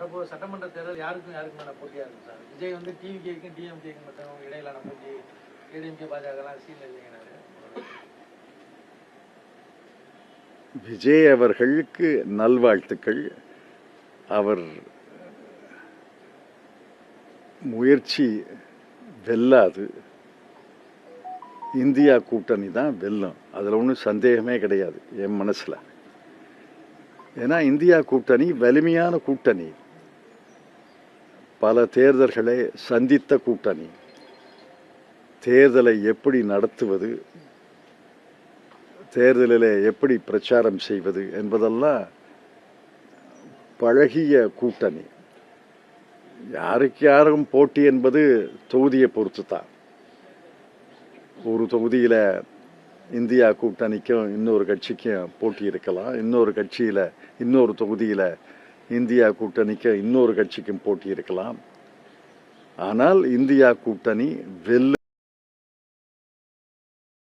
வரப்போ சட்டமன்ற தேர்தல் யாருக்கும் யாருக்குமான போட்டியா இருக்கும் சார்? விஜய் வந்து டிவிகேக்கும் டிஎம்கேக்கும் மட்டும் இடையிலான போட்டி ஏடிஎம்கே பாஜகலாம் சீன் இல்லைங்கிறாரு. விஜய் அவர்களுக்கு நல்வாழ்த்துக்கள். அவர் முயற்சி வெல்லாது. இந்தியா கூட்டணி தான் வெல்லும். அதில் ஒன்றும் சந்தேகமே கிடையாது என் மனசில். ஏன்னா இந்தியா கூட்டணி வலிமையான கூட்டணி. பல தேர்தல்களை சந்தித்த கூட்டணி. தேர்தலை எப்படி நடத்துவது? தேர்தலில் எப்படி பிரச்சாரம் செய்வது என்பதெல்லாம் பழகிய கூட்டணி. யாருக்கு யாரும் போட்டி என்பது தொகுதியை பொறுத்து தான் ஒரு தொகுதியில் இந்தியா கூட்டணிக்கும் இன்னொரு கட்சிக்கும் போட்டி இருக்கலாம். இன்னொரு கட்சியில் இன்னொரு தொகுதியில் இந்தியா கூட்டணிக்கு இன்னொரு கட்சிக்கும் போட்டி இருக்கலாம். ஆனால் இந்தியா கூட்டணி வெல்லு